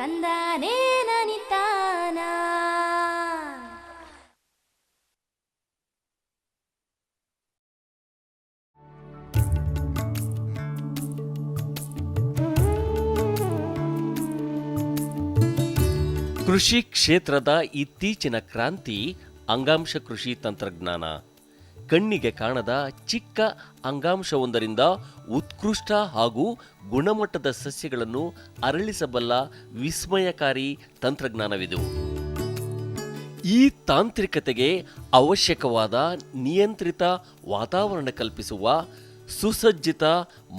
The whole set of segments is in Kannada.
ತಂದಾನೇ ಕೃಷಿ ಕ್ಷೇತ್ರದ ಇತ್ತೀಚಿನ ಕ್ರಾಂತಿ ಅಂಗಾಂಶ ಕೃಷಿ ತಂತ್ರಜ್ಞಾನ. ಕಣ್ಣಿಗೆ ಕಾಣದ ಚಿಕ್ಕ ಅಂಗಾಂಶವೊಂದರಿಂದ ಉತ್ಕೃಷ್ಟ ಹಾಗೂ ಗುಣಮಟ್ಟದ ಸಸ್ಯಗಳನ್ನು ಅರಳಿಸಬಲ್ಲ ವಿಸ್ಮಯಕಾರಿ ತಂತ್ರಜ್ಞಾನವಿದು. ಈ ತಾಂತ್ರಿಕತೆಗೆ ಅವಶ್ಯಕವಾದ ನಿಯಂತ್ರಿತ ವಾತಾವರಣ ಕಲ್ಪಿಸುವ ಸುಸಜ್ಜಿತ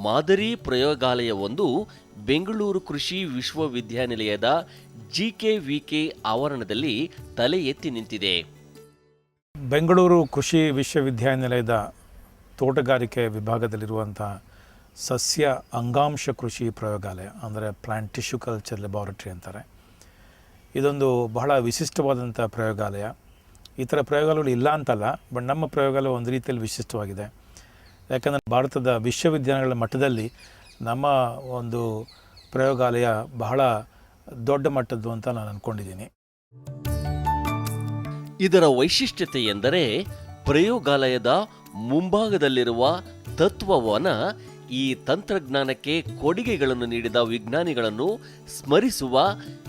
ಮಾದರಿ ಪ್ರಯೋಗಾಲಯವೊಂದು ಬೆಂಗಳೂರು ಕೃಷಿ ವಿಶ್ವವಿದ್ಯಾನಿಲಯದ ಕೆ ಆವರಣದಲ್ಲಿ ತಲೆ ಎತ್ತಿ ನಿಂತಿದೆ. ಬೆಂಗಳೂರು ಕೃಷಿ ವಿಶ್ವವಿದ್ಯಾನಿಲಯದ ತೋಟಗಾರಿಕೆ ವಿಭಾಗದಲ್ಲಿರುವಂಥ ಸಸ್ಯ ಅಂಗಾಂಶ ಕೃಷಿ ಪ್ರಯೋಗಾಲಯ, ಅಂದರೆ ಪ್ಲಾಂಟ್ ಟಿಶ್ಯೂ ಕಲ್ಚರ್ ಲೆಬಾರಟ್ರಿ ಅಂತಾರೆ. ಇದೊಂದು ಬಹಳ ವಿಶಿಷ್ಟವಾದಂಥ ಪ್ರಯೋಗಾಲಯ. ಈ ಥರ ಪ್ರಯೋಗಾಲಯಗಳು ಇಲ್ಲ ಅಂತಲ್ಲ, ಬಟ್ ನಮ್ಮ ಪ್ರಯೋಗಾಲಯ ಒಂದು ರೀತಿಯಲ್ಲಿ ವಿಶಿಷ್ಟವಾಗಿದೆ. ಯಾಕಂದರೆ ಭಾರತದ ವಿಶ್ವವಿದ್ಯಾಲಯಗಳ ಮಟ್ಟದಲ್ಲಿ ನಮ್ಮ ಒಂದು ಪ್ರಯೋಗಾಲಯ ಬಹಳ ದೊಡ್ಡ ಮಟ್ಟದ್ದು ಅಂತ ನಾನು ಅಂದ್ಕೊಂಡಿದ್ದೀನಿ ಇದರ ವೈಶಿಷ್ಟ್ಯತೆ ಎಂದರೆ ಪ್ರಯೋಗಾಲಯದ ಮುಂಭಾಗದಲ್ಲಿರುವ ತತ್ವವನ ಈ ತಂತ್ರಜ್ಞಾನಕ್ಕೆ ಕೊಡುಗೆಗಳನ್ನು ನೀಡಿದ ವಿಜ್ಞಾನಿಗಳನ್ನು ಸ್ಮರಿಸುವ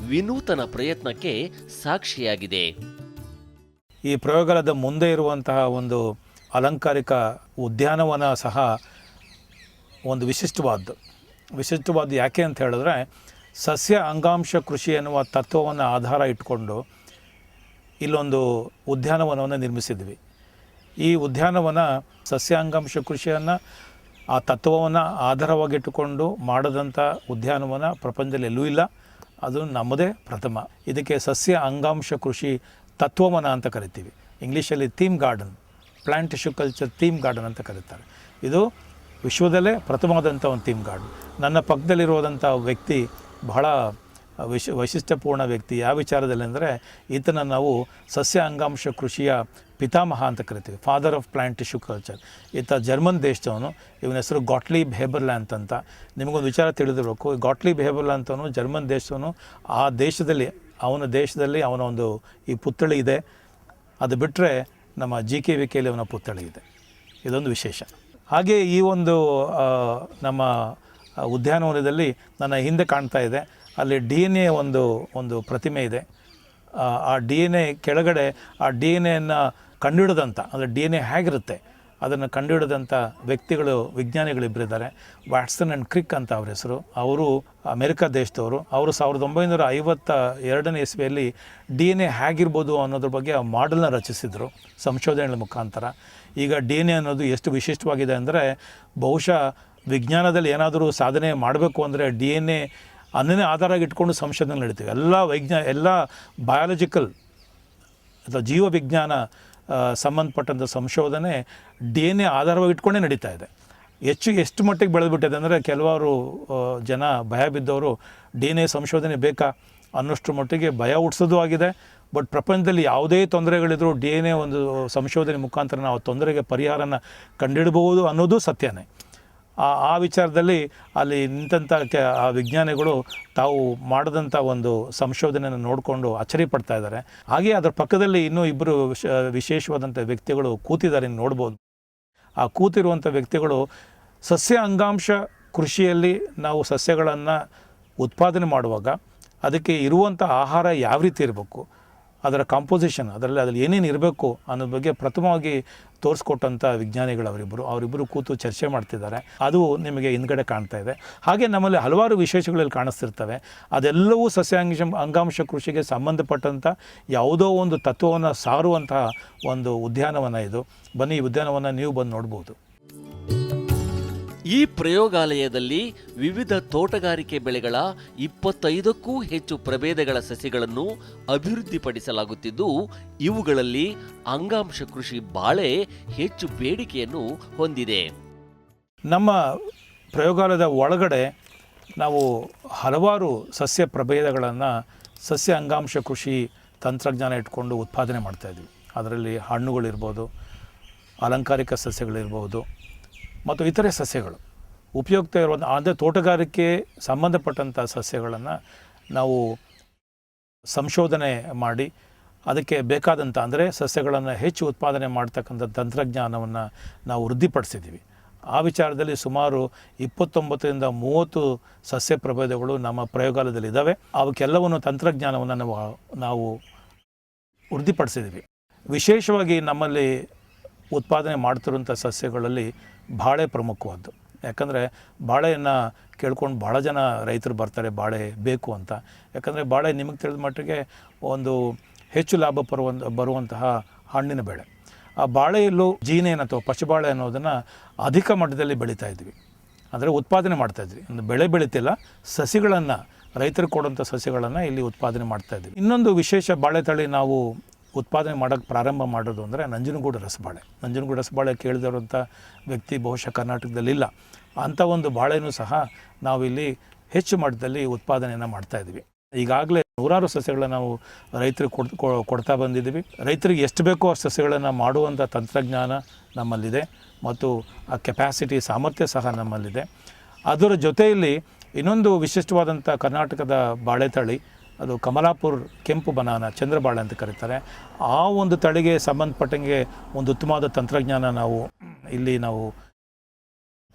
ವಿನೂತನ ಪ್ರಯತ್ನಕ್ಕೆ ಸಾಕ್ಷಿಯಾಗಿದೆ. ಈ ಪ್ರಯೋಗಾಲಯದ ಮುಂದೆ ಇರುವಂತಹ ಒಂದು ಅಲಂಕಾರಿಕ ಉದ್ಯಾನವನ ಸಹ ಒಂದು ವಿಶಿಷ್ಟವಾದ್ದು ವಿಶಿಷ್ಟವಾದ್ದು ಯಾಕೆ ಅಂತ ಹೇಳಿದ್ರೆ ಸಸ್ಯ ಅಂಗಾಂಶ ಕೃಷಿ ಎನ್ನುವ ತತ್ವವನ್ನು ಆಧಾರ ಇಟ್ಕೊಂಡು ಇಲ್ಲೊಂದು ಉದ್ಯಾನವನವನ್ನು ನಿರ್ಮಿಸಿದ್ವಿ. ಈ ಉದ್ಯಾನವನ ಸಸ್ಯಾಂಗಾಂಶ ಕೃಷಿಯನ್ನು ಆ ತತ್ವವನ್ನು ಆಧಾರವಾಗಿಟ್ಟುಕೊಂಡು ಮಾಡದಂಥ ಉದ್ಯಾನವನ ಪ್ರಪಂಚದಲ್ಲಿ ಎಲ್ಲೂ ಇಲ್ಲ. ಅದು ನಮ್ಮದೇ ಪ್ರಥಮ. ಇದಕ್ಕೆ ಸಸ್ಯ ಅಂಗಾಂಶ ಕೃಷಿ ತತ್ವವನ ಅಂತ ಕರಿತೀವಿ. ಇಂಗ್ಲೀಷಲ್ಲಿ theme garden, plant tissue culture theme garden ಅಂತ ಕರೀತಾರೆ. ಇದು ವಿಶ್ವದಲ್ಲೇ ಪ್ರಥಮವಾದಂಥ ಒಂದು ಥೀಮ್ ಗಾರ್ಡನ್. ನನ್ನ ಪಕ್ಕದಲ್ಲಿರುವಂಥ ವ್ಯಕ್ತಿ ಬಹಳ ವಿಶ್ ವೈಶಿಷ್ಟ್ಯಪೂರ್ಣ ವ್ಯಕ್ತಿ. ಯಾವ ವಿಚಾರದಲ್ಲಿ ಅಂದರೆ ಈತನ ನಾವು ಸಸ್ಯ ಅಂಗಾಂಶ ಕೃಷಿಯ ಪಿತಾಮಹ ಅಂತ ಕರಿತೀವಿ father of plant tissue culture ಈತ ಜರ್ಮನ್ ದೇಶದವನು, ಇವನ ಹೆಸರು ಗಾಟ್ಲಿ ಬೆಹೇಬರ್ಲ ಅಂತ. ನಿಮಗೊಂದು ವಿಚಾರ ತಿಳಿದಿರಬೇಕು ಗಾಟ್ಲಿ ಬೆಹೇಬರ್ಲ ಅಂತವನು ಜರ್ಮನ್ ದೇಶದವನು, ಆ ದೇಶದಲ್ಲಿ, ಅವನ ದೇಶದಲ್ಲಿ ಅವನ ಒಂದು ಈ ಪುತ್ಥಳಿ ಇದೆ. ಅದು ಬಿಟ್ಟರೆ ನಮ್ಮ ಜಿ ಕೆ ವಿ ಕೆಯಲ್ಲಿ ಅವನ ಪುತ್ಥಳಿ ಇದೆ. ಇದೊಂದು ವಿಶೇಷ. ಹಾಗೆ ಈ ಒಂದು ನಮ್ಮ ಉದ್ಯಾನವನದಲ್ಲಿ ನನ್ನ ಹಿಂದೆ ಕಾಣ್ತಾ ಇದೆ. ಅಲ್ಲಿ ಡಿ ಎನ್ ಎ ಒಂದು ಒಂದು ಪ್ರತಿಮೆ ಇದೆ. ಆ, ಡಿ ಎನ್ ಎ ಕೆಳಗಡೆ ಆ ಡಿ ಎನ್ ಎಯನ್ನು ಕಂಡುಹಿಡಿದಂಥ ಅಂದರೆ ಡಿ ಎನ್ ಎ ಹೇಗಿರುತ್ತೆ ಅದನ್ನು ಕಂಡುಹಿಡಿದಂಥ ವ್ಯಕ್ತಿಗಳು ವಿಜ್ಞಾನಿಗಳಿಬ್ಬರಿದ್ದಾರೆ ವ್ಯಾಟ್ಸನ್ ಆ್ಯಂಡ್ ಕ್ರಿಕ್ ಅಂತ ಅವ್ರ ಹೆಸರು. ಅವರು ಅಮೆರಿಕ ದೇಶದವರು. ಅವರು ಸಾವಿರದ ಒಂಬೈನೂರ ಐವತ್ತ ಎರಡನೇ ಇಸ್ವಿಯಲ್ಲಿ ಡಿ ಎನ್ ಎ ಹೇಗಿರ್ಬೋದು ಅನ್ನೋದ್ರ ಬಗ್ಗೆ ಆ ಮಾಡೆಲ್ನ ರಚಿಸಿದರು ಸಂಶೋಧನೆಗಳ ಮುಖಾಂತರ. ಈಗ ಡಿ ಎನ್ ಎ ಅನ್ನೋದು ಎಷ್ಟು ವಿಶಿಷ್ಟವಾಗಿದೆ ಅಂದರೆ ಬಹುಶಃ ವಿಜ್ಞಾನದಲ್ಲಿ ಏನಾದರೂ ಸಾಧನೆ ಮಾಡಬೇಕು ಅಂದರೆ ಡಿ ಎನ್ ಎ ಅನ್ನೇ ಆಧಾರ ಇಟ್ಕೊಂಡು ಸಂಶೋಧನೆ ನಡೀತೀವಿ ಎಲ್ಲ ವೈಜ್ಞಾನ ಎಲ್ಲ ಬಯಾಲಜಿಕಲ್ ಅಥವಾ ಜೀವ ವಿಜ್ಞಾನ ಆ, ಸಂಬಂಧಪಟ್ಟಂಥ ಸಂಶೋಧನೆ ಡಿ ಎನ್ ಎ ಆಧಾರವಾಗಿ ಇಟ್ಕೊಂಡೇ ನಡೀತಾ ಇದೆ. ಹೆಚ್ಚು ಎಷ್ಟು ಮಟ್ಟಿಗೆ ಬೆಳೆದ್ಬಿಟ್ಟಿದೆ ಅಂದರೆ ಕೆಲವರು ಜನ ಭಯ ಬಿದ್ದವರು ಡಿ ಎನ್ ಎ ಸಂಶೋಧನೆ ಬೇಕಾ ಅನ್ನೋಷ್ಟು ಮಟ್ಟಿಗೆ ಭಯ ಹುಟ್ಟಿಸೋದು ಆಗಿದೆ. ಬಟ್ ಪ್ರಪಂಚದಲ್ಲಿ ಯಾವುದೇ ತೊಂದರೆಗಳಿದ್ರೂ ಡಿ ಎನ್ ಎ ಒಂದು ಸಂಶೋಧನೆ ಮುಖಾಂತರ ನಾವು ತೊಂದರೆಗೆ ಪರಿಹಾರನ ಕಂಡುಹಿಡಬಹುದು ಅನ್ನೋದು ಸತ್ಯನೇ. ಆ ಆ ವಿಚಾರದಲ್ಲಿ ಅಲ್ಲಿ ನಿಂತಂಥ ಕೆ, ಆ ವಿಜ್ಞಾನಿಗಳು ತಾವು ಮಾಡಿದಂಥ ಒಂದು ಸಂಶೋಧನೆಯನ್ನು ನೋಡಿಕೊಂಡು ಅಚ್ಚರಿ ಪಡ್ತಾ ಇದ್ದಾರೆ. ಹಾಗೆ ಅದರ ಪಕ್ಕದಲ್ಲಿ ಇನ್ನೂ ಇಬ್ಬರು ವಿಶ ವಿಶೇಷವಾದಂಥ ವ್ಯಕ್ತಿಗಳು ಕೂತಿದ್ದಾರೆ ನೋಡ್ಬೋದು. ಆ ಕೂತಿರುವಂಥ ವ್ಯಕ್ತಿಗಳು ಸಸ್ಯ ಅಂಗಾಂಶ ಕೃಷಿಯಲ್ಲಿ ನಾವು ಸಸ್ಯಗಳನ್ನು ಉತ್ಪಾದನೆ ಮಾಡುವಾಗ ಅದಕ್ಕೆ ಇರುವಂಥ ಆಹಾರ ಯಾವ ರೀತಿ ಇರಬೇಕು? ಅದರ ಕಾಂಪೋಸಿಷನ್ ಅದರಲ್ಲಿ ಅದರಲ್ಲಿ ಏನೇನು ಇರಬೇಕು ಅನ್ನೋದ ಬಗ್ಗೆ ಪ್ರಥಮವಾಗಿ ತೋರಿಸ್ಕೊಟ್ಟಂಥ ವಿಜ್ಞಾನಿಗಳು ಅವರಿಬ್ಬರು ಅವರಿಬ್ಬರು ಕೂತು ಚರ್ಚೆ ಮಾಡ್ತಿದ್ದಾರೆ. ಅದು ನಿಮಗೆ ಹಿಂದ್ಗಡೆ ಕಾಣ್ತಾ ಇದೆ. ಹಾಗೆ ನಮ್ಮಲ್ಲಿ ಹಲವಾರು ವಿಶೇಷಗಳಲ್ಲಿ ಕಾಣಿಸ್ತಿರ್ತವೆ. ಅದೆಲ್ಲವೂ ಸಸ್ಯಾಂಶ ಅಂಗಾಂಶ ಕೃಷಿಗೆ ಸಂಬಂಧಪಟ್ಟಂಥ ಯಾವುದೋ ಒಂದು ತತ್ವವನ್ನು ಸಾರುವಂತಹ ಒಂದು ಉದ್ಯಾನವನ ಇದು. ಬನ್ನಿ, ಈ ಉದ್ಯಾನವನ ನೀವು ಬಂದು ನೋಡ್ಬೋದು. ಈ ಪ್ರಯೋಗಾಲಯದಲ್ಲಿ ವಿವಿಧ ತೋಟಗಾರಿಕೆ ಬೆಳೆಗಳ ಇಪ್ಪತ್ತೈದಕ್ಕೂ ಹೆಚ್ಚು ಪ್ರಭೇದಗಳ ಸಸಿಗಳನ್ನು ಅಭಿವೃದ್ಧಿಪಡಿಸಲಾಗುತ್ತಿದ್ದು, ಇವುಗಳಲ್ಲಿ ಅಂಗಾಂಶ ಕೃಷಿ ಬಾಳೆ ಹೆಚ್ಚು ಬೇಡಿಕೆಯನ್ನು ಹೊಂದಿದೆ. ನಮ್ಮ ಪ್ರಯೋಗಾಲಯದ ಒಳಗಡೆ ನಾವು ಹಲವಾರು ಸಸ್ಯ ಪ್ರಭೇದಗಳನ್ನು, ಸಸ್ಯ ಅಂಗಾಂಶ ಕೃಷಿ ತಂತ್ರಜ್ಞಾನ ಇಟ್ಕೊಂಡು ಉತ್ಪಾದನೆ ಮಾಡ್ತಾಯಿದ್ವಿ ಅದರಲ್ಲಿ ಹಣ್ಣುಗಳಿರ್ಬೋದು, ಅಲಂಕಾರಿಕ ಸಸ್ಯಗಳಿರ್ಬೋದು ಮತ್ತು ಇತರೆ ಸಸ್ಯಗಳು. ಉಪಯುಕ್ತ ಇರುವಂಥ ಅಂದರೆ ತೋಟಗಾರಿಕೆ ಸಂಬಂಧಪಟ್ಟಂಥ ಸಸ್ಯಗಳನ್ನು ನಾವು ಸಂಶೋಧನೆ ಮಾಡಿ, ಅದಕ್ಕೆ ಬೇಕಾದಂಥ ಅಂದರೆ ಸಸ್ಯಗಳನ್ನು ಹೆಚ್ಚು ಉತ್ಪಾದನೆ ಮಾಡ್ತಕ್ಕಂಥ ತಂತ್ರಜ್ಞಾನವನ್ನು ನಾವು ವೃದ್ಧಿಪಡಿಸಿದ್ದೀವಿ. ಆ ವಿಚಾರದಲ್ಲಿ ಸುಮಾರು ಇಪ್ಪತ್ತೊಂಬತ್ತರಿಂದ ಮೂವತ್ತು ಸಸ್ಯ ಪ್ರಭೇದಗಳು ನಮ್ಮ ಪ್ರಯೋಗಾಲಯದಲ್ಲಿ ಇದ್ದಾವೆ ಅವಕ್ಕೆಲ್ಲವನ್ನು ತಂತ್ರಜ್ಞಾನವನ್ನು ನಾವು ನಾವು ವೃದ್ಧಿಪಡಿಸಿದ್ದೀವಿ. ವಿಶೇಷವಾಗಿ ನಮ್ಮಲ್ಲಿ ಉತ್ಪಾದನೆ ಮಾಡ್ತಿರುವಂಥ ಸಸ್ಯಗಳಲ್ಲಿ ಬಾಳೆ ಪ್ರಮುಖವಾದ್ದು. ಯಾಕಂದರೆ ಬಾಳೆಯನ್ನು ಕೇಳ್ಕೊಂಡು ಭಾಳ ಜನ ರೈತರು ಬರ್ತಾರೆ, ಬಾಳೆ ಬೇಕು ಅಂತ. ಯಾಕಂದರೆ ಬಾಳೆ ನಿಮಗೆ ತಿಳಿದ ಮಟ್ಟಿಗೆ ಒಂದು ಹೆಚ್ಚು ಲಾಭ ಬರುವಂಥ ಬರುವಂತಹ ಹಣ್ಣಿನ ಬೆಳೆ. ಆ ಬಾಳೆಯಲ್ಲೂ ಜೀನೇನು ಅಥವಾ ಪಚ್ಚಬಾಳೆ ಅನ್ನೋದನ್ನು ಅಧಿಕ ಮಟ್ಟದಲ್ಲಿ ಬೆಳೀತಾ ಇದ್ವಿ. ಅಂದರೆ ಉತ್ಪಾದನೆ ಮಾಡ್ತಾ ಇದ್ವಿ. ಒಂದು ಬೆಳೆ ಬೆಳೀತಿಲ್ಲ, ಸಸಿಗಳನ್ನು, ರೈತರು ಕೊಡುವಂಥ ಸಸಿಗಳನ್ನು ಇಲ್ಲಿ ಉತ್ಪಾದನೆ ಮಾಡ್ತಾ ಇದ್ವಿ. ಇನ್ನೊಂದು ವಿಶೇಷ ಬಾಳೆ ತಳಿ ನಾವು ಉತ್ಪಾದನೆ ಮಾಡೋಕ್ಕೆ ಪ್ರಾರಂಭ ಮಾಡೋದು ಅಂದರೆ ನಂಜನಗೂಡು ರಸಬಾಳೆ. ನಂಜನಗೂಡು ರಸಬಾಳೆ ಕೇಳಿದಿರುವಂಥ ವ್ಯಕ್ತಿ ಬಹುಶಃ ಕರ್ನಾಟಕದಲ್ಲಿಲ್ಲ. ಅಂಥ ಒಂದು ಬಾಳೆನೂ ಸಹ ನಾವಿಲ್ಲಿ ಹೆಚ್ಚು ಮಟ್ಟದಲ್ಲಿ ಉತ್ಪಾದನೆಯನ್ನು ಮಾಡ್ತಾ ಇದ್ವಿ ಈಗಾಗಲೇ ನೂರಾರು ಸಸ್ಯಗಳನ್ನು ನಾವು ರೈತರಿಗೆ ಕೊಡ್ ಕೊಡ್ತಾ ಬಂದಿದ್ದೀವಿ. ರೈತರಿಗೆ ಎಷ್ಟು ಬೇಕೋ ಆ ಸಸ್ಯಗಳನ್ನು ಮಾಡುವಂಥ ತಂತ್ರಜ್ಞಾನ ನಮ್ಮಲ್ಲಿದೆ ಮತ್ತು ಆ ಕೆಪ್ಯಾಸಿಟಿ ಸಾಮರ್ಥ್ಯ ಸಹ ನಮ್ಮಲ್ಲಿದೆ. ಅದರ ಜೊತೆಯಲ್ಲಿ ಇನ್ನೊಂದು ವಿಶಿಷ್ಟವಾದಂಥ ಕರ್ನಾಟಕದ ಬಾಳೆ ತಳಿ ಅದು ಕಮಲಾಪುರ್ ಕೆಂಪು ಬನಾನ, ಚಂದ್ರಬಾಳೆ ಅಂತ ಕರೀತಾರೆ. ಆ ಒಂದು ತಳಿಗೆ ಸಂಬಂಧಪಟ್ಟಂಗೆ ಒಂದು ಉತ್ತಮವಾದ ತಂತ್ರಜ್ಞಾನ ನಾವು ಇಲ್ಲಿ ನಾವು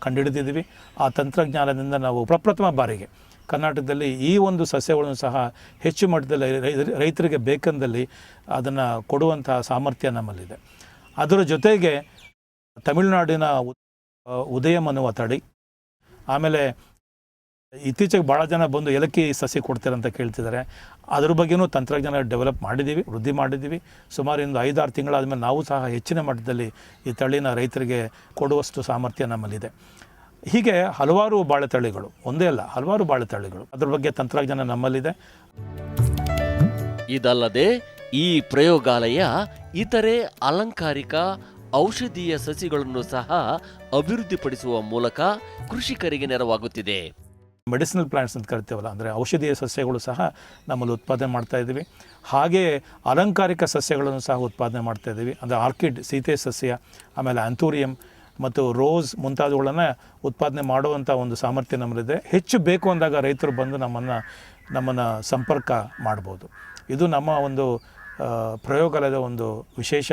ಕಂಡುಹಿಡಿದಿದ್ದೀವಿ. ಆ ತಂತ್ರಜ್ಞಾನದಿಂದ ನಾವು ಪ್ರಪ್ರಥಮ ಬಾರಿಗೆ ಕರ್ನಾಟಕದಲ್ಲಿ ಈ ಒಂದು ಸಸ್ಯಗಳನ್ನು ಸಹ ಹೆಚ್ಚು ಮಟ್ಟದಲ್ಲಿ ರೈತರಿಗೆ ಬೇಕಂದಲ್ಲಿ ಅದನ್ನು ಕೊಡುವಂತಹ ಸಾಮರ್ಥ್ಯ ನಮ್ಮಲ್ಲಿದೆ. ಅದರ ಜೊತೆಗೆ ತಮಿಳುನಾಡಿನ ಉದಯಂ ಅನ್ನುವ ತಳಿ, ಆಮೇಲೆ ಇತ್ತೀಚೆಗೆ ಭಾಳ ಜನ ಬಂದು ಏಲಕ್ಕಿ ಸಸಿ ಕೊಡ್ತೀರಂತ ಕೇಳ್ತಿದ್ದಾರೆ. ಅದ್ರ ಬಗ್ಗೆನೂ ತಂತ್ರಜ್ಞಾನ ಡೆವಲಪ್ ಮಾಡಿದ್ದೀವಿ, ವೃದ್ಧಿ ಮಾಡಿದ್ದೀವಿ. ಸುಮಾರು ಒಂದು ಐದಾರು ತಿಂಗಳಾದಮೇಲೆ ನಾವು ಸಹ ಹೆಚ್ಚಿನ ಮಟ್ಟದಲ್ಲಿ ಈ ತಳಿನ ರೈತರಿಗೆ ಕೊಡುವಷ್ಟು ಸಾಮರ್ಥ್ಯ ನಮ್ಮಲ್ಲಿದೆ. ಹೀಗೆ ಹಲವಾರು ಬಾಳೆ ತಳಿಗಳು ಒಂದೇ ಅಲ್ಲ, ಹಲವಾರು ಬಾಳೆ ತಳಿಗಳು ಅದ್ರ ಬಗ್ಗೆ ತಂತ್ರಜ್ಞಾನ ನಮ್ಮಲ್ಲಿದೆ. ಇದಲ್ಲದೆ ಈ ಪ್ರಯೋಗಾಲಯ ಇತರೆ ಅಲಂಕಾರಿಕ ಔಷಧೀಯ ಸಸಿಗಳನ್ನು ಸಹ ಅಭಿವೃದ್ಧಿಪಡಿಸುವ ಮೂಲಕ ಕೃಷಿಕರಿಗೆ ನೆರವಾಗುತ್ತಿದೆ. ಮೆಡಿಸಿನಲ್ ಪ್ಲಾಂಟ್ಸ್ ಅಂತ ಕರಿತೇವಲ್ಲ, ಅಂದರೆ ಔಷಧೀಯ ಸಸ್ಯಗಳು ಸಹ ನಮ್ಮಲ್ಲಿ ಉತ್ಪಾದನೆ ಮಾಡ್ತಾ ಇದ್ದೀವಿ. ಹಾಗೇ ಅಲಂಕಾರಿಕ ಸಸ್ಯಗಳನ್ನು ಸಹ ಉತ್ಪಾದನೆ ಮಾಡ್ತಾ ಇದ್ದೀವಿ. ಅಂದರೆ ಆರ್ಕಿಡ್, ಸೀತೆ ಸಸ್ಯ, ಆಮೇಲೆ ಆಂಥೂರಿಯಂ ಮತ್ತು ರೋಸ್ ಮುಂತಾದವುಗಳನ್ನು ಉತ್ಪಾದನೆ ಮಾಡುವಂಥ ಒಂದು ಸಾಮರ್ಥ್ಯ ನಮ್ಮಲ್ಲಿದೆ. ಹೆಚ್ಚು ಬೇಕು ಅಂದಾಗ ರೈತರು ಬಂದು ನಮ್ಮನ್ನು ನಮ್ಮನ್ನು ಸಂಪರ್ಕ ಮಾಡ್ಬೋದು. ಇದು ನಮ್ಮ ಒಂದು ಪ್ರಯೋಗಾಲಯದ ಒಂದು ವಿಶೇಷ.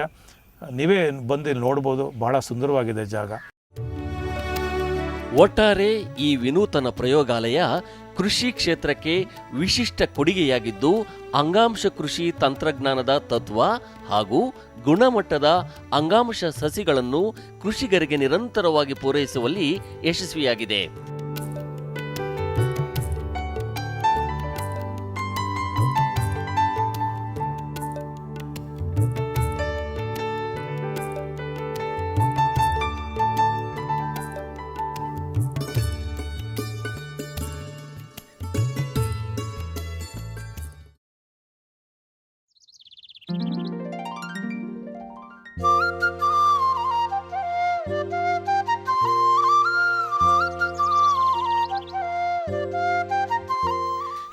ನೀವೇ ಬಂದು ಇಲ್ಲಿ ನೋಡ್ಬೋದು. ಬಹಳ ಸುಂದರವಾಗಿದೆ ಜಾಗ. ಒಟ್ಟಾರೆ ಈ ವಿನೂತನ ಪ್ರಯೋಗಾಲಯ ಕೃಷಿ ಕ್ಷೇತ್ರಕ್ಕೆ ವಿಶಿಷ್ಟ ಕೊಡುಗೆಯಾಗಿದ್ದು, ಅಂಗಾಂಶ ಕೃಷಿ ತಂತ್ರಜ್ಞಾನದ ತತ್ವ ಹಾಗೂ ಗುಣಮಟ್ಟದ ಅಂಗಾಂಶ ಸಸಿಗಳನ್ನು ಕೃಷಿಕರಿಗೆ ನಿರಂತರವಾಗಿ ಪೂರೈಸುವಲ್ಲಿ ಯಶಸ್ವಿಯಾಗಿದೆ.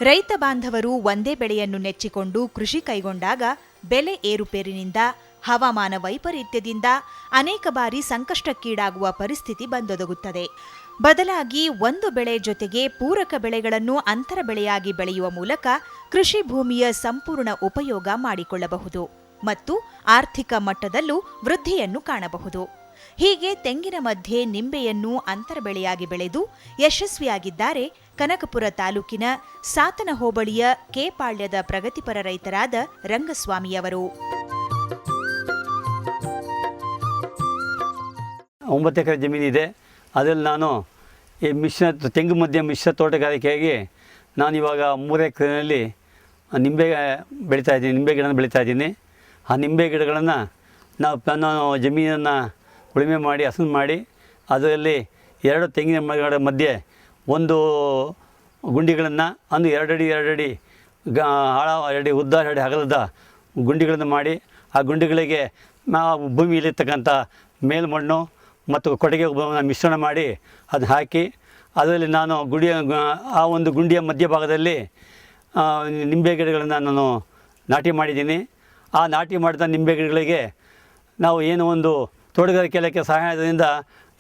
ರೈತ ಬಾಂಧವರು ಒಂದೇ ಬೆಳೆಯನ್ನು ನೆಚ್ಚಿಕೊಂಡು ಕೃಷಿ ಕೈಗೊಂಡಾಗ ಬೆಲೆ ಏರುಪೇರಿನಿಂದ, ಹವಾಮಾನ ವೈಪರೀತ್ಯದಿಂದ ಅನೇಕ ಬಾರಿ ಸಂಕಷ್ಟಕ್ಕೀಡಾಗುವ ಪರಿಸ್ಥಿತಿ ಬಂದೊದಗುತ್ತದೆ. ಬದಲಾಗಿ ಒಂದು ಬೆಳೆ ಜೊತೆಗೆ ಪೂರಕ ಬೆಳೆಗಳನ್ನು ಅಂತರ ಬೆಳೆಯಾಗಿ ಬೆಳೆಯುವ ಮೂಲಕ ಕೃಷಿ ಭೂಮಿಯ ಸಂಪೂರ್ಣ ಉಪಯೋಗ ಮಾಡಿಕೊಳ್ಳಬಹುದು ಮತ್ತು ಆರ್ಥಿಕ ಮಟ್ಟದಲ್ಲೂ ವೃದ್ಧಿಯನ್ನು ಕಾಣಬಹುದು. ಹೀಗೆ ತೆಂಗಿನ ಮಧ್ಯೆ ನಿಂಬೆಯನ್ನು ಅಂತರ ಬೆಳೆಯಾಗಿ ಬೆಳೆದು ಯಶಸ್ವಿಯಾಗಿದ್ದಾರೆ ಕನಕಪುರ ತಾಲೂಕಿನ ಸಾತನ ಹೋಬಳಿಯ ಕೆಪಾಳ್ಯದ ಪ್ರಗತಿಪರ ರೈತರಾದ ರಂಗಸ್ವಾಮಿಯವರು ಒಂಬತ್ತು ಎಕರೆ ಜಮೀನಿದೆ ಅದರಲ್ಲಿ ನಾನು ಈ ಮಿಶ್ರ ತೆಂಗು ಮಧ್ಯ ಮಿಶ್ರ ತೋಟಗಾರಿಕೆಯಾಗಿ ನಾನು ಇವಾಗ ಮೂರು ಎಕರೆನಲ್ಲಿ ನಿಂಬೆ ಬೆಳೀತಾ ಇದ್ದೀನಿ, ನಿಂಬೆ ಗಿಡನ ಬೆಳೀತಾ ಇದ್ದೀನಿ. ಆ ನಿಂಬೆ ಗಿಡಗಳನ್ನು ನಾವು ನಾನು ಜಮೀನನ್ನು ಉಳುಮೆ ಮಾಡಿ, ಹಸನ್ ಮಾಡಿ, ಅದರಲ್ಲಿ ಎರಡು ತೆಂಗಿನ ಮರಗಳ ಮಧ್ಯೆ ಒಂದು ಗುಂಡಿಗಳನ್ನು ಅಂದು ಎರಡಡಿ ಎರಡಡಿ ಗ, ಆಳ ಎರಡಿ ಉದ್ದ ಎರಡಿ ಅಗಲದ ಗುಂಡಿಗಳನ್ನು ಮಾಡಿ ಆ ಗುಂಡಿಗಳಿಗೆ ನಾವು ಭೂಮಿಯಲ್ಲಿರ್ತಕ್ಕಂಥ ಮೇಲ್ಮಣ್ಣು ಮತ್ತು ಕೊಟ್ಟಿಗೆ ಮಿಶ್ರಣ ಮಾಡಿ ಅದನ್ನು ಹಾಕಿ ಅದರಲ್ಲಿ ನಾನು ಗುಡಿಯ ಆ ಒಂದು ಗುಂಡಿಯ ಮಧ್ಯಭಾಗದಲ್ಲಿ ನಿಂಬೆ ಗಿಡಗಳನ್ನು ನಾನು ನಾಟಿ ಮಾಡಿದ್ದೀನಿ. ಆ ನಾಟಿ ಮಾಡಿದ ನಿಂಬೆ ಗಿಡಗಳಿಗೆ ನಾವು ಏನು ಒಂದು ತೋಟಗಾರಿಕೆ ಇಲಾಖೆ ಸಹಾಯದಿಂದ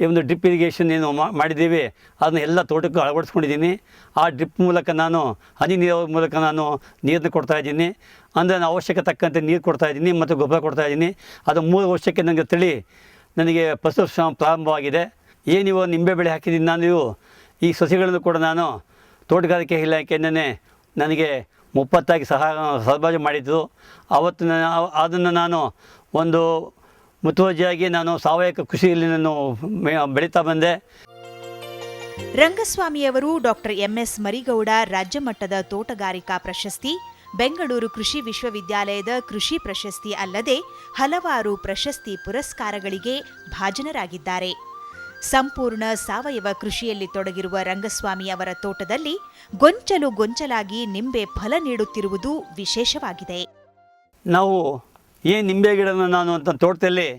ಈ ಒಂದು ಡ್ರಿಪ್ ಇರಿಗೇಷನ್ ಏನು ಮಾಡಿದ್ದೀವಿ, ಅದನ್ನ ಎಲ್ಲ ತೋಟಕ್ಕೆ ಅಳವಡಿಸ್ಕೊಂಡಿದ್ದೀನಿ. ಆ ಡ್ರಿಪ್ ಮೂಲಕ ನಾನು, ಹನಿ ನೀರಾವರಿ ಮೂಲಕ ನಾನು ನೀರನ್ನು ಕೊಡ್ತಾ ಇದ್ದೀನಿ. ಅಂದರೆ ನಾನು ಅವಶ್ಯಕ ತಕ್ಕಂತೆ ನೀರು ಕೊಡ್ತಾ ಇದ್ದೀನಿ ಮತ್ತು ಗೊಬ್ಬರ ಕೊಡ್ತಾ ಇದ್ದೀನಿ. ಅದು ಮೂರು ವರ್ಷಕ್ಕೆ ನನಗೆ ತಳಿ, ನನಗೆ ಫಸಲು ಪ್ರಾರಂಭವಾಗಿದೆ. ಏನಿವ ನಿಂಬೆ ಬೆಳೆ ಹಾಕಿದ್ದೀನಿ ನಾನು ಈ ಸಸಿಗಳನ್ನು ಕೂಡ ನಾನು ತೋಟಗಾರಿಕೆ ಇಲಾಖೆಯಿಂದನೇ ನನಗೆ ಮುಪ್ಪತ್ತಾಗಿ ಸಹ ಸರಬರಾಜು ಮಾಡಿದ್ದು. ಅವತ್ತು ನಾನು ಅದನ್ನು ನಾನು ಒಂದು ಮುತುವರ್ಜಿಯಾಗಿ ನಾನು ಸಾವಯವ ಕೃಷಿಯಲ್ಲಿ ನಾನು ಬೆಳೀತಾ ಬಂದೆ. ರಂಗಸ್ವಾಮಿಯವರು ಡಾಕ್ಟರ್ ಎಂಎಸ್ ಮರಿಗೌಡ ರಾಜ್ಯ ಮಟ್ಟದ ತೋಟಗಾರಿಕಾ ಪ್ರಶಸ್ತಿ ಬೆಂಗಳೂರು ಕೃಷಿ ವಿಶ್ವವಿದ್ಯಾಲಯದ ಕೃಷಿ ಪ್ರಶಸ್ತಿ ಅಲ್ಲದೆ ಹಲವಾರು ಪ್ರಶಸ್ತಿ ಪುರಸ್ಕಾರಗಳಿಗೆ ಭಾಜನರಾಗಿದ್ದಾರೆ. ಸಂಪೂರ್ಣ ಸಾವಯವ ಕೃಷಿಯಲ್ಲಿ ತೊಡಗಿರುವ ರಂಗಸ್ವಾಮಿ ಅವರ ತೋಟದಲ್ಲಿ ಗೊಂಚಲು ಗೊಂಚಲಾಗಿ ನಿಂಬೆ ಫಲ ನೀಡುತ್ತಿರುವುದು ವಿಶೇಷವಾಗಿದೆ. ನಾವು ಏನು ನಿಂಬೆ ಗಿಡನ ನಾನು ಅಂತ ತೋಟದಲ್ಲಿ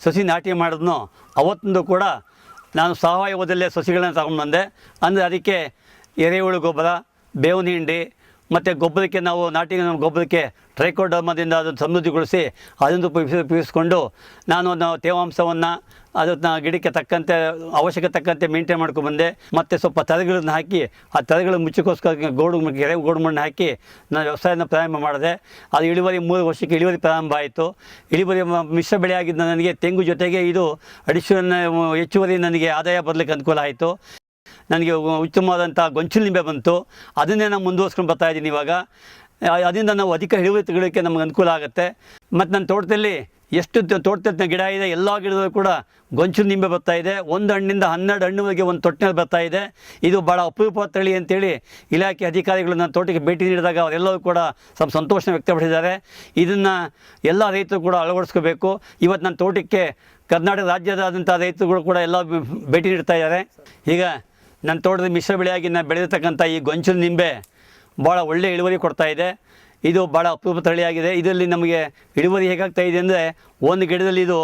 ಸಸಿ ನಾಟಿ ಮಾಡಿದ್ನೋ, ಅವತ್ತಿಂದ ಕೂಡ ನಾನು ಸಾವಯವದಲ್ಲೇ ಸಸಿಗಳನ್ನು ತಗೊಂಡು ಬಂದೆ ಅಂದರೆ ಅದಕ್ಕೆ ಎರೆಹುಳು ಗೊಬ್ಬರ, ಬೇವಿನ ಹಿಂಡಿ ಮತ್ತು ಗೊಬ್ಬರಕ್ಕೆ ನಾವು ನಾಟಿ ಗೊಬ್ಬರಕ್ಕೆ ಟ್ರೈಕೋಡರ್ಮದಿಂದ ಅದನ್ನು ಸಮೃದ್ಧಿಗೊಳಿಸಿ ಅದನ್ನು ಉಪಯೋಗಿಸಿ ಉಪಯೋಗಿಸ್ಕೊಂಡು ನಾನು ನಾವು ತೇವಾಂಶವನ್ನು ಅದನ್ನ ಗಿಡಕ್ಕೆ ತಕ್ಕಂತೆ ಅವಶ್ಯಕ ತಕ್ಕಂತೆ ಮೇಂಟೈನ್ ಮಾಡ್ಕೊಂಡು ಬಂದೆ. ಮತ್ತು ಸ್ವಲ್ಪ ತರಗಳನ್ನು ಹಾಕಿ ಆ ತರಗಳ ಮುಚ್ಚಕ್ಕೋಸ್ಕರ ಗೋಡು ಕೆರೆ ಗೋಡು ಮಣ್ಣು ಹಾಕಿ ನಾನು ವ್ಯವಸಾಯನ ಪ್ರಾರಂಭ ಮಾಡಿದೆ. ಅದು ಇಳುವರಿ ಮೂರು ವರ್ಷಕ್ಕೆ ಇಳುವರಿ ಪ್ರಾರಂಭ ಆಯಿತು. ಇಳುವರಿ ಮಿಶ್ರ ಬೆಳೆ ಆಗಿದ್ದ ನನಗೆ ತೆಂಗು ಜೊತೆಗೆ ಇದು ಅಡಿಷನ್ ಹೆಚ್ಚುವರಿ ನನಗೆ ಆದಾಯ ಬರಲಿಕ್ಕೆ ಅನುಕೂಲ ಆಯಿತು. ನನಗೆ ಉತ್ತಮವಾದಂಥ ಗೊಂಚಲು ನಿಂಬೆ ಬಂತು. ಅದನ್ನೇ ನಾನು ಮುಂದುವರ್ಸ್ಕೊಂಡು ಬರ್ತಾ ಇದ್ದೀನಿ ಇವಾಗ. ಅದರಿಂದ ನಾವು ಅಧಿಕ ಇಳುವರಿ ತೆಗೊಳ್ಳೋಕ್ಕೆ ನಮ್ಗೆ ಅನುಕೂಲ ಆಗುತ್ತೆ. ಮತ್ತು ನನ್ನ ತೋಟದಲ್ಲಿ ಎಷ್ಟು ತೋಟದ ಗಿಡ ಇದೆ, ಎಲ್ಲ ಗಿಡದಲ್ಲೂ ಕೂಡ ಗೊಂಚಲು ನಿಂಬೆ ಬರ್ತಾ ಇದೆ. ಒಂದು ಹಣ್ಣಿಂದ ಹನ್ನೆರಡು ಹಣ್ಣುಗಳಿಗೆ ಒಂದು ತೊಟ್ಟಿನಲ್ಲಿ ಬರ್ತಾ ಇದೆ. ಇದು ಭಾಳ ಅಪರೂಪ ತಳಿ ಅಂತೇಳಿ ಇಲಾಖೆ ಅಧಿಕಾರಿಗಳು ನನ್ನ ತೋಟಕ್ಕೆ ಭೇಟಿ ನೀಡಿದಾಗ ಅವರೆಲ್ಲರೂ ಕೂಡ ಸ್ವಲ್ಪ ಸಂತೋಷ ವ್ಯಕ್ತಪಡಿಸಿದ್ದಾರೆ. ಇದನ್ನು ಎಲ್ಲ ರೈತರು ಕೂಡ ಅಳವಡಿಸ್ಕೋಬೇಕು. ಇವತ್ತು ನನ್ನ ತೋಟಕ್ಕೆ ಕರ್ನಾಟಕ ರಾಜ್ಯದಾದಂಥ ರೈತರುಗಳು ಕೂಡ ಎಲ್ಲ ಭೇಟಿ ನೀಡ್ತಾ ಇದ್ದಾರೆ. ಈಗ ನನ್ನ ತೋಟದ ಮಿಶ್ರ ಬೆಳೆಯಾಗಿ ನಾನು ಬೆಳೆದಿರ್ತಕ್ಕಂಥ ಈ ಗೊಂಚಲು ನಿಂಬೆ ಭಾಳ ಒಳ್ಳೆಯ ಇಳುವರಿ ಕೊಡ್ತಾ ಇದೆ. ಇದು ಭಾಳ ಅಪರೂಪ ತಳಿಯಾಗಿದೆ. ಇದರಲ್ಲಿ ನಮಗೆ ಇಳುವರಿ ಹೇಗಾಗ್ತಾ ಇದೆ ಅಂದರೆ ಒಂದು ಗಿಡದಲ್ಲಿ ಇದು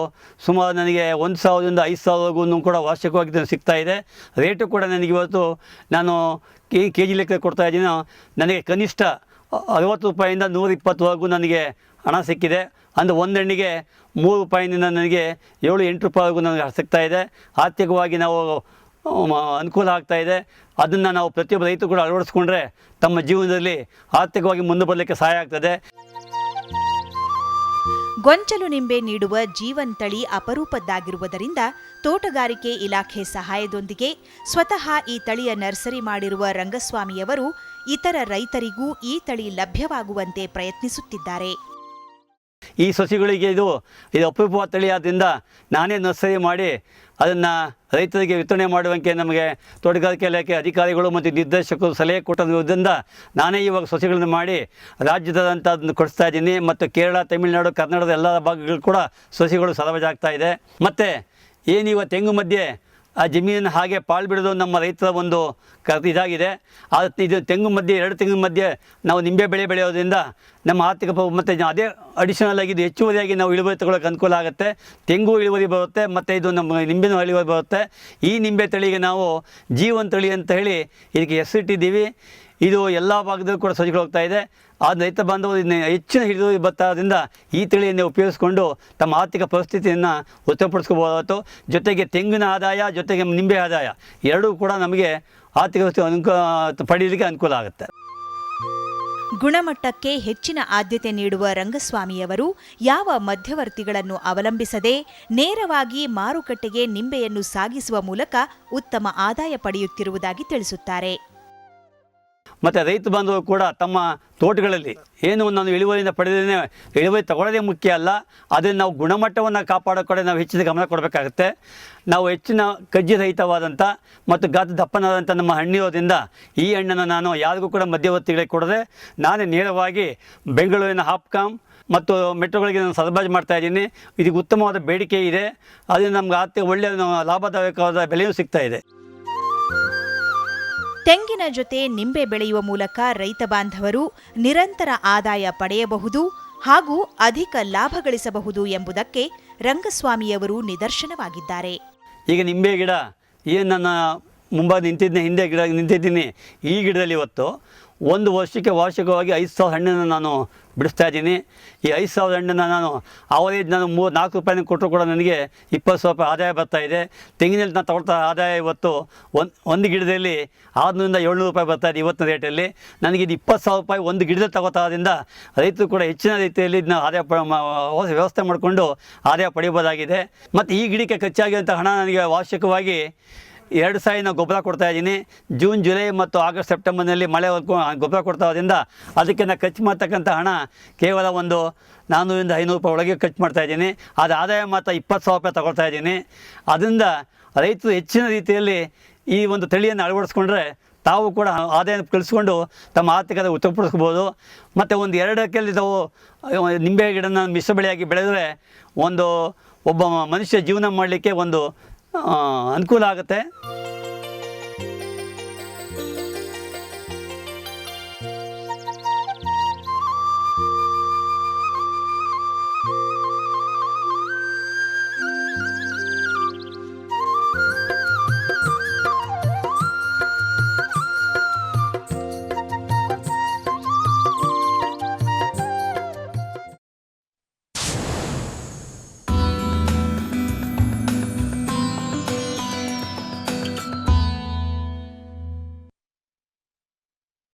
ಸುಮಾರು ನನಗೆ ಒಂದು ಸಾವಿರದಿಂದ ಐದು ಸಾವಿರವರೆಗೂ ಕೂಡ ವಾರ್ಷಿಕವಾಗಿ ಸಿಗ್ತಾ ಇದೆ. ರೇಟು ಕೂಡ ನನಗೆ ಇವತ್ತು ನಾನು ಕೆ ಕೆ ಜಿ ಲೆಕ್ಕ ಕೊಡ್ತಾ ಇದ್ದೀನಿ. ನನಗೆ ಕನಿಷ್ಠ ಅರವತ್ತು ರೂಪಾಯಿಂದ ನೂರ ಇಪ್ಪತ್ತುವರೆಗೂ ನನಗೆ ಹಣ ಸಿಕ್ಕಿದೆ. ಅಂದರೆ ಒಂದು ಹಣ್ಣಿಗೆ ಮೂರು ರೂಪಾಯಿಯಿಂದ ನನಗೆ ಏಳು, ಎಂಟು ರೂಪಾಯಿವರೆಗೂ ನನಗೆ ಸಿಗ್ತಾ ಇದೆ. ಆರ್ಥಿಕವಾಗಿ ನಾವು ಅನುಕೂಲ ಆಗ್ತಾ ಇದೆ. ಅದನ್ನು ನಾವು ಪ್ರತಿಯೊಬ್ಬ ರೈತರು ಕೂಡ ಅಳವಡಿಸ್ಕೊಂಡ್ರೆ ತಮ್ಮ ಜೀವನದಲ್ಲಿ ಆರ್ಥಿಕವಾಗಿ ಮುಂದೆ ಬರಲಿಕ್ಕೆ ಸಹಾಯ ಆಗ್ತದೆ. ಗೊಂಚಲು ನಿಂಬೆ ನೀಡುವ ಜೀವನ್ ತಳಿ ಅಪರೂಪದ್ದಾಗಿರುವುದರಿಂದ ತೋಟಗಾರಿಕೆ ಇಲಾಖೆ ಸಹಾಯದೊಂದಿಗೆ ಸ್ವತಃ ಈ ತಳಿಯ ನರ್ಸರಿ ಮಾಡಿರುವ ರಂಗಸ್ವಾಮಿಯವರು ಇತರ ರೈತರಿಗೂ ಈ ತಳಿ ಲಭ್ಯವಾಗುವಂತೆ ಪ್ರಯತ್ನಿಸುತ್ತಿದ್ದಾರೆ. ಈ ಸಸಿಗಳಿಗೆ ಇದು ಇದು ಅಪರೂಪವಾದ ತಳಿ ಆದ್ದರಿಂದ ನಾನೇ ನರ್ಸರಿ ಮಾಡಿ ಅದನ್ನು ರೈತರಿಗೆ ವಿತರಣೆ ಮಾಡುವಂತೆ ನಮಗೆ ತೋಟಗಾರಿಕೆ ಇಲಾಖೆ ಅಧಿಕಾರಿಗಳು ಮತ್ತು ನಿರ್ದೇಶಕರು ಸಲಹೆ ಕೊಟ್ಟಿರುವುದರಿಂದ ನಾನೇ ಇವಾಗ ಸಸಿಗಳನ್ನು ಮಾಡಿ ರಾಜ್ಯದಂಥ ಅದನ್ನು ಕೊಡಿಸ್ತಾ ಇದ್ದೀನಿ. ಮತ್ತು ಕೇರಳ, ತಮಿಳುನಾಡು, ಕರ್ನಾಟಕದ ಎಲ್ಲ ಭಾಗಗಳು ಕೂಡ ಸಸಿಗಳು ಆಗ್ತಾ ಇದೆ. ಮತ್ತು ಏನಿವ ತೆಂಗು ಮಧ್ಯೆ ಆ ಜಮೀನನ್ನು ಹಾಗೆ ಪಾಳು ಬಿಡೋದು ನಮ್ಮ ರೈತರ ಒಂದು ಕ ಇದಾಗಿದೆ. ಆ ಇದು ತೆಂಗು ಮಧ್ಯೆ, ಎರಡು ತೆಂಗಿನ ಮಧ್ಯೆ ನಾವು ನಿಂಬೆ ಬೆಳೆ ಬೆಳೆಯೋದ್ರಿಂದ ನಮ್ಮ ಆರ್ಥಿಕ ಮತ್ತು ಅದೇ ಅಡಿಷನಲ್ ಆಗಿ ಇದು ಹೆಚ್ಚುವರಿಯಾಗಿ ನಾವು ಇಳುವರಿ ತಗೊಳ್ಳೋಕೆ ಅನುಕೂಲ ಆಗುತ್ತೆ. ತೆಂಗು ಇಳುವರಿ ಬರುತ್ತೆ, ಮತ್ತು ಇದು ನಮ್ಮ ನಿಂಬೆನೂ ಇಳುವರಿ ಬರುತ್ತೆ. ಈ ನಿಂಬೆ ತಳಿಗೆ ನಾವು ಜೀವನ್ ತಳಿ ಅಂತ ಹೇಳಿ ಇದಕ್ಕೆ ಹೆಸರಿಟ್ಟಿದ್ದೀವಿ. ಇದು ಎಲ್ಲ ಭಾಗದಲ್ಲೂ ಕೂಡ ಸಜ್ಜುಗಳು ಹೋಗ್ತಾ ಇದೆ. ಆ ರೈತ ಬಾಂಧವರು ಹೆಚ್ಚಿನ ಹಿಡಿದು ಬತ್ತಾದ್ರಿಂದ ಈ ತಳಿಯನ್ನು ಉಪಯೋಗಿಸ್ಕೊಂಡು ತಮ್ಮ ಆರ್ಥಿಕ ಪರಿಸ್ಥಿತಿಯನ್ನು ಉತ್ತಮಪಡಿಸ್ಕೋಬೋದಾಯಿತು ಜೊತೆಗೆ ತೆಂಗಿನ ಆದಾಯ, ಜೊತೆಗೆ ನಿಂಬೆ ಆದಾಯ ಎರಡೂ ಕೂಡ ನಮಗೆ ಆರ್ಥಿಕ ಅನುಕೂಲ ಪಡೆಯಲಿಕ್ಕೆ ಅನುಕೂಲ ಆಗುತ್ತೆ. ಗುಣಮಟ್ಟಕ್ಕೆ ಹೆಚ್ಚಿನ ಆದ್ಯತೆ ನೀಡುವ ರಂಗಸ್ವಾಮಿಯವರು ಯಾವ ಮಧ್ಯವರ್ತಿಗಳನ್ನು ಅವಲಂಬಿಸದೆ ನೇರವಾಗಿ ಮಾರುಕಟ್ಟೆಗೆ ನಿಂಬೆಯನ್ನು ಸಾಗಿಸುವ ಮೂಲಕ ಉತ್ತಮ ಆದಾಯ ಪಡೆಯುತ್ತಿರುವುದಾಗಿ ತಿಳಿಸುತ್ತಾರೆ. ಮತ್ತು ರೈತ ಬಾಂಧವರು ಕೂಡ ತಮ್ಮ ತೋಟಗಳಲ್ಲಿ ಏನು ನಾನು ಇಳುವರಿಯಿಂದ ಪಡೆದೇ ಇಳುವರಿ ತಗೊಳ್ಳೋದೇ ಮುಖ್ಯ ಅಲ್ಲ, ಅದನ್ನು ನಾವು ಗುಣಮಟ್ಟವನ್ನು ಕಾಪಾಡೋ ಕಡೆ ನಾವು ಹೆಚ್ಚಿನ ಗಮನ ಕೊಡಬೇಕಾಗುತ್ತೆ. ನಾವು ಹೆಚ್ಚಿನ ಕಜ್ಜಿ ರಹಿತವಾದಂಥ ಮತ್ತು ಗಾತ್ರ ದಪ್ಪನಾದಂಥ ನಮ್ಮ ಹಣ್ಣಿರೋದ್ರಿಂದ ಈ ಹಣ್ಣನ್ನು ನಾನು ಯಾರಿಗೂ ಕೂಡ ಮಧ್ಯವರ್ತಿಗಳಿಗೆ ಕೊಡದೆ ನಾನೇ ನೇರವಾಗಿ ಬೆಂಗಳೂರಿನ ಹಾಪ್ಕಾಮ್ ಮತ್ತು ಮೆಟ್ರೋಗಳಿಗೆ ನಾನು ಸರಬರಾಜು ಮಾಡ್ತಾ ಇದ್ದೀನಿ. ಇದಕ್ಕೆ ಉತ್ತಮವಾದ ಬೇಡಿಕೆ ಇದೆ. ಅದರಿಂದ ನಮ್ಗೆ ಆರ್ಥಿಕ ಒಳ್ಳೆಯ, ಲಾಭದಾಯಕವಾದ ಬೆಲೆಯೂ ಸಿಗ್ತಾ ಇದೆ. ತೆಂಗಿನ ಜೊತೆ ನಿಂಬೆ ಬೆಳೆಯುವ ಮೂಲಕ ರೈತ ಬಾಂಧವರು ನಿರಂತರ ಆದಾಯ ಪಡೆಯಬಹುದು ಹಾಗೂ ಅಧಿಕ ಲಾಭ ಗಳಿಸಬಹುದು ಎಂಬುದಕ್ಕೆ ರಂಗಸ್ವಾಮಿಯವರು ನಿದರ್ಶನವಾಗಿದ್ದಾರೆ. ಈಗ ನಿಂಬೆ ಗಿಡ, ಏನು ನನ್ನ ಮುಂಬ ನಿಂತಿದ್ದೆ ಹಿಂದೆ ಗಿಡ ನಿಂತಿದ್ದೀನಿ, ಈ ಗಿಡದಲ್ಲಿ ಇವತ್ತು ಒಂದು ವರ್ಷಕ್ಕೆ ವಾರ್ಷಿಕವಾಗಿ ಐದು ಸಾವಿರ ಹಣ್ಣನ್ನು ನಾನು ಬಿಡಿಸ್ತಾ ಇದ್ದೀನಿ. ಈ ಐದು ಸಾವಿರ ಹಣ್ಣನ್ನು ನಾನು ಅವರೇಜ್ ನಾನು ಮೂರು, ನಾಲ್ಕು ರೂಪಾಯಿನ ಕೊಟ್ಟರು ಕೂಡ ನನಗೆ ಇಪ್ಪತ್ತು ಸಾವಿರ ರೂಪಾಯಿ ಆದಾಯ ಬರ್ತಾ ಇದೆ. ತೆಂಗಿನಲ್ಲಿ ನಾನು ತಗೊಳ್ತಾ ಆದಾಯ ಇವತ್ತು ಒಂದು ಒಂದು ಗಿಡದಲ್ಲಿ ಆರುನೂರಿಂದ ಏಳ್ನೂರು ರೂಪಾಯಿ ಬರ್ತಾ ಇದೆ ಇವತ್ತಿನ ರೇಟಲ್ಲಿ. ನನಗೆ ಇದು ಇಪ್ಪತ್ತು ಸಾವಿರ ರೂಪಾಯಿ ಒಂದು ಗಿಡದಲ್ಲಿ ತಗೋತಾದ್ರಿಂದ ರೈತರು ಕೂಡ ಹೆಚ್ಚಿನ ರೀತಿಯಲ್ಲಿ ಇದನ್ನ ಆದಾಯ ಪ ವ್ಯವಸ್ಥೆ ಮಾಡಿಕೊಂಡು ಆದಾಯ ಪಡಿಬೋದಾಗಿದೆ. ಮತ್ತು ಈ ಗಿಡಕ್ಕೆ ಖರ್ಚಾಗಿರುವಂಥ ಹಣ ನನಗೆ ವಾರ್ಷಿಕವಾಗಿ ಎರಡು ಸಾರಿ ನಾವು ಗೊಬ್ಬರ ಕೊಡ್ತಾ ಇದ್ದೀನಿ. ಜೂನ್, ಜುಲೈ ಮತ್ತು ಆಗಸ್ಟ್, ಸೆಪ್ಟೆಂಬರ್ನಲ್ಲಿ ಮಳೆ ಗೊಬ್ಬರ ಕೊಡ್ತಾ ಇರೋದ್ರಿಂದ ಅದಕ್ಕೆ ನಾನು ಖರ್ಚು ಮಾಡ್ತಕ್ಕಂಥ ಹಣ ಕೇವಲ ಒಂದು ನಾನ್ನೂರಿಂದ ಐನೂರು ರೂಪಾಯಿ ಒಳಗೆ ಖರ್ಚು ಮಾಡ್ತಾ ಇದ್ದೀನಿ. ಅದು ಆದಾಯ ಮಾತ್ರ ಇಪ್ಪತ್ತು ಸಾವಿರ ರೂಪಾಯಿ ತಗೊಳ್ತಾ ಇದ್ದೀನಿ. ಅದರಿಂದ ರೈತರು ಹೆಚ್ಚಿನ ರೀತಿಯಲ್ಲಿ ಈ ಒಂದು ತಳಿಯನ್ನು ಅಳವಡಿಸ್ಕೊಂಡ್ರೆ ತಾವು ಕೂಡ ಆದಾಯ ಕಳಿಸ್ಕೊಂಡು ತಮ್ಮ ಆರ್ಥಿಕತೆ ಉತ್ತಮಪಡಿಸ್ಬೋದು ಮತ್ತು ಒಂದು ಎರಡು ತಾವು ನಿಂಬೆ ಗಿಡನ ಮಿಶ್ರ ಬೆಳೆಯಾಗಿ ಬೆಳೆದರೆ ಒಂದು ಒಬ್ಬ ಮನುಷ್ಯ ಜೀವನ ಮಾಡಲಿಕ್ಕೆ ಒಂದು ಅನುಕೂಲ ಆಗುತ್ತೆ.